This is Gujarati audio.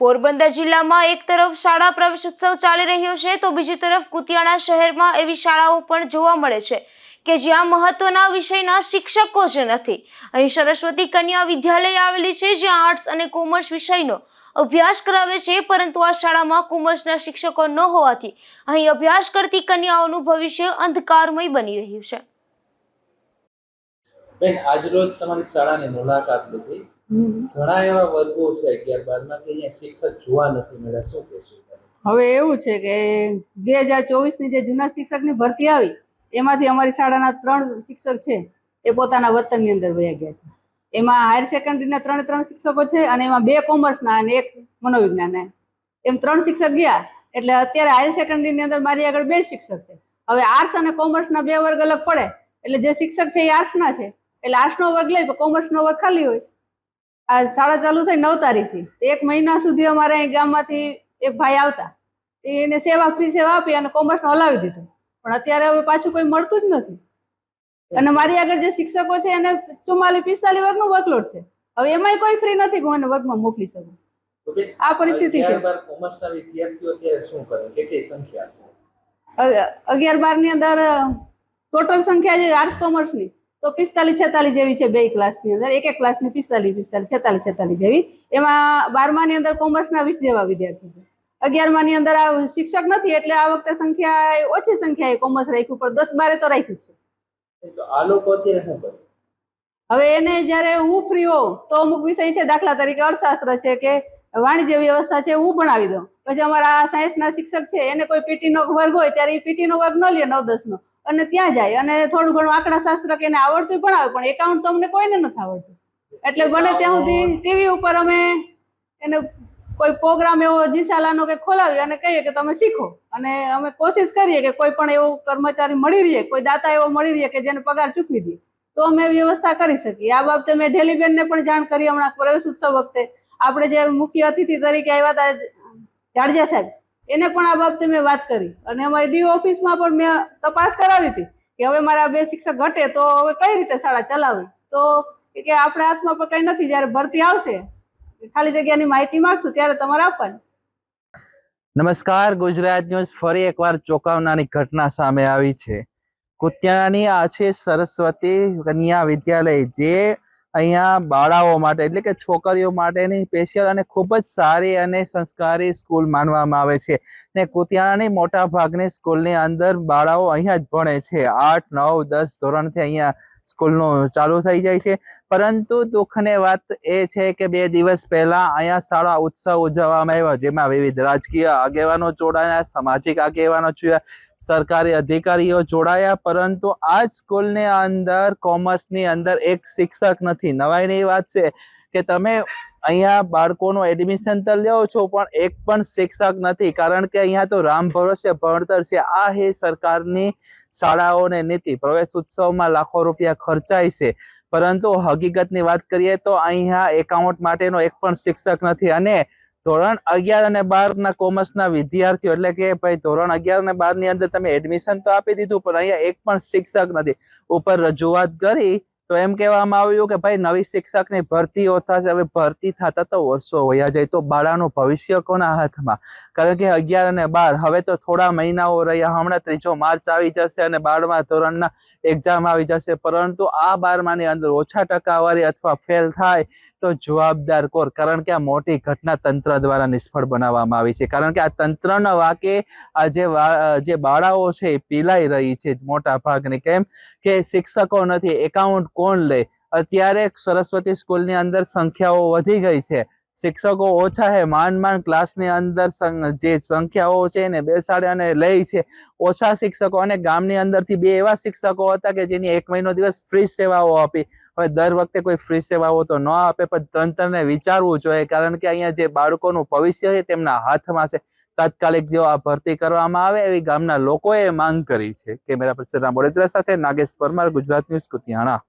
પોરબંદર જિલ્લામાં એક તરફ શાળા પ્રવેશોત્સવ ચાલી રહ્યો છે, તો બીજી તરફ કુતિયાણા શહેરમાં એવી શાળાઓ પણ જોવા મળે છે કે જ્યાં મહત્વના વિષયના શિક્ષકો જ નથી. અહીં સરસ્વતી કન્યા વિદ્યાલય આવેલી છે, જ્યાં આર્ટ્સ અને કોમર્સ વિષયનો અભ્યાસ કરાવે છે, પરંતુ આ શાળામાં કોમર્સના શિક્ષકો ન હોવાથી અહીં અભ્યાસ કરતી કન્યાઓનું ભવિષ્ય અંધકારમય બની રહ્યું છે. બેન, આજરોજ તમારી શાળાની મુલાકાત લીધી. ઘણા એવા વર્ગો છે અગિયાર બારમાં કે અહીંયા શિક્ષક જોવા નથી મળ્યા. શું કહેશું? હવે એવું છે કે બે હજાર ચોવીસની જે જૂના શિક્ષકની ભરતી આવી, એમાંથી અમારી શાળાના ત્રણ શિક્ષક છે, એ પોતાના વતનની અંદર વયા ગયા છે. એમાં હાયર સેકન્ડરીના ત્રણે ત્રણ શિક્ષકો છે અને એમાં બે કોમર્સના અને એક મનોવિજ્ઞાનના. એમ ત્રણ શિક્ષક ગયા, એટલે અત્યારે હાયર સેકન્ડરીની અંદર મારી આગળ બે શિક્ષક છે. હવે આર્ટ્સ અને કોમર્સના બે વર્ગ અલગ પડે, એટલે જે શિક્ષક છે એ આર્ટ્સના છે. એટલે આર્ટ્સનો વર્ગ લઈ કોમર્સનો વર્ગ ખાલી હોય. આ શાળા ચાલુ થઈ નવ તારીખથી. એક મહિના સુધી અમારે અહીં ગામમાંથી એક ભાઈ આવતા. એને સેવા ફ્રી સેવા આપી અને કોમર્સનો હલાવી દીધું. પણ અત્યારે હવે પાછું કોઈ મળતું જ નથી. અને મારી આગળ જે શિક્ષકો છે એને ચુમ્માલીસ પિસ્તાલીસ વર્ગનું વર્કલોડ છે. હવે એમાંય કોઈ ફ્રી નથી હું એને વર્ગમાં મોકલી શકું. આ પરિસ્થિતિ છે. અગિયાર બારની અંદર ટોટલ સંખ્યા છે આર્ટ્સ કોમર્સની તો પિસ્તાલીસ છેતાલીસ જેવી છે બે ક્લાસની અંદર. એક એક ક્લાસની પિસ્તાલીસ પિસ્તાલીસ છેતાલીસ છેતાલીસ જેવી. એમાં બારમાની અંદર કોમર્સના વીસ જેવા વિદ્યાર્થી છે. અગિયારમાની અંદર આ શિક્ષક નથી એટલે આ વખતે સંખ્યા ઓછી સંખ્યાએ કોમર્સ રાખ્યું પણ દસ બારે તો રાખ્યું છે. તો આ લોકો હવે એને જ્યારે હું ફ્રી હોઉં તો અમુક વિષય છે દાખલા તરીકે અર્થશાસ્ત્ર છે કે વાણિજ્ય વ્યવસ્થા છે હું ભણાવી દઉં. પછી અમારા સાયન્સ સાયન્સના શિક્ષક છે એને કોઈ પીટી નો વર્ગ હોય ત્યારે એ પીટી નો વર્ગ ન લે નવ દસ નો અને ત્યાં જાય. અને થોડું ઘણું આંકડા શાસ્ત્ર કે એને આવડતું પણ આવે પણ એકાઉન્ટ તો અમને કોઈને નથી આવડતું. એટલે બને ત્યાં સુધી ટીવી ઉપર અમે એને કોઈ પ્રોગ્રામ એવો જીસાલાનો કે ખોલાવી અને કહીએ કે તમે શીખો. અને અમે કોશિશ કરીએ કે કોઈ પણ એવો કર્મચારી મળી રહીએ કોઈ દાતા એવો મળી રહીએ કે જેને પગાર ચૂકવી દે. તો અમે વ્યવસ્થા કરી શકીએ. આ બાબતે મેં ઢેલીબેનને પણ જાણ કરી હમણાં પ્રવેશ ઉત્સવ વખતે. આપણે જે મુખ્ય અતિથિ તરીકે આવ્યા હતા જાડજા સાહેબ એને પણ આ બાબતે મેં વાત કરી. અને અમારી ડીઓ ઓફિસમાં પણ મેં તપાસ કરાવી હતી કે હવે મારા બે શિક્ષક ઘટે તો હવે કઈ રીતે શાળા ચલાવવી તો કે આપણા હાથમાં પણ કંઈ નથી, જ્યારે ભરતી આવશે, ખાલી જગ્યાની માહિતી માંગશું, ત્યારે તમારે આપવાની. નમસ્કાર, ગુજરાત ન્યૂઝ ફરી એકવાર ચોંકાવનારી ઘટના સામે આવી છે. કુતિયાણાની આ છે સરસ્વતી કન્યા વિદ્યાલય, જે અહીંયા બાળાઓ માટે, એટલે કે છોકરીઓ માટેની સ્પેશિયલ અને ખૂબ જ સારી અને સંસ્કારી સ્કૂલ માનવામાં આવે છે. ને કુતિયાણાની મોટા ભાગની સ્કૂલની અંદર બાળાઓ અહીંયા જ ભણે છે. આઠ, નવ, દસ ધોરણથી અહીંયા સ્કૂલનું ચાલુ થઈ જાય છે. પરંતુ દુઃખની વાત એ છે કે બે દિવસ પહેલા અહીંયા શાળા ઉત્સવ ઉજવવામાં આવ્યો, જેમાં વિવિધ રાજકીય આગેવાનો જોડાયા, સામાજિક આગેવાનો સરકારી અધિકારીઓ જોડાયા. પરંતુ આ સ્કૂલની અંદર, કોમર્સની અંદર એક શિક્ષક નથી. નવાઈની વાત છે કે તમે અહીંયા બાળકોનું એડમિશન તો લ્યો છો, પણ એક પણ શિક્ષક નથી, કારણ કે અહીંયા તો રામ ભરોસે ભણતર છે. આ હે સરકારની શાળાઓને નીતિ. પ્રવેશ ઉત્સવમાં લાખો રૂપિયા ખર્ચાય છે. પરંતુ હકીકતની વાત કરીએ તો અહીંયા એકાઉન્ટ માટેનો એક પણ શિક્ષક નથી. અને ધોરણ અગિયાર અને બારના કોમર્સના વિદ્યાર્થીઓ, એટલે કે ભાઈ ધોરણ અગિયાર અને બારની અંદર તમે એડમિશન તો આપી દીધું, પણ અહીંયા એક પણ શિક્ષક નથી. ઉપર રજૂઆત કરી તો એમ કહેવામાં આવ્યું કે ભાઈ, નવી શિક્ષકની ભરતીઓ થશે. હવે ભરતી થતા તો વર્ષો વયા જાય, તો બાળાનું ભવિષ્ય કોના હાથમાં? કારણ કે અગિયાર અને બાર, હવે તો થોડા મહિનાઓ રહ્યા. હમણાં ત્રીજો માર્ચ આવી જશે અને બારમા ધોરણના એક્ઝામ આવી જશે. પરંતુ આ બારમાની અંદર ઓછા ટકાવારી અથવા ફેલ થાય, તો જવાબદાર કોર કારણ કે આ મોટી ઘટના તંત્ર દ્વારા નિષ્ફળ બનાવવામાં આવી છે. કારણ કે આ તંત્રના વાકે આ જે જે બાળાઓ છે, એ પીલાઈ રહી છે મોટા ભાગની કેમ કે શિક્ષકો નથી, એકાઉન્ટ કોણ લે? અત્યારે સરસ્વતી સ્કૂલની અંદર સંખ્યાઓ વધી ગઈ છે. શિક્ષકો ઓછા છે માંડ માંડ ક્લાસની અંદર જે સંખ્યાઓ છે એને બેસાડે અને લે છે. ઓછા શિક્ષકો અને ગામની અંદરથી બે એવા શિક્ષકો હતા કે જેની એક મહિનો દિવસ ફ્રી સેવાઓ આપી. હવે દર વખતે કોઈ ફ્રી સેવાઓ તો ન આપે, પણ તંત્રને વિચારવું જોઈએ, કારણ કે અહીંયા જે બાળકોનું ભવિષ્ય છે તેમના હાથમાં છે. તાત્કાલિક જો આ ભરતી કરવામાં આવે, એવી ગામના લોકોએ માંગ કરી છે. કેમેરા પર્સન રામ સાથે નાગેશ પરમાર, ગુજરાત ન્યૂઝ કુતિયાણા.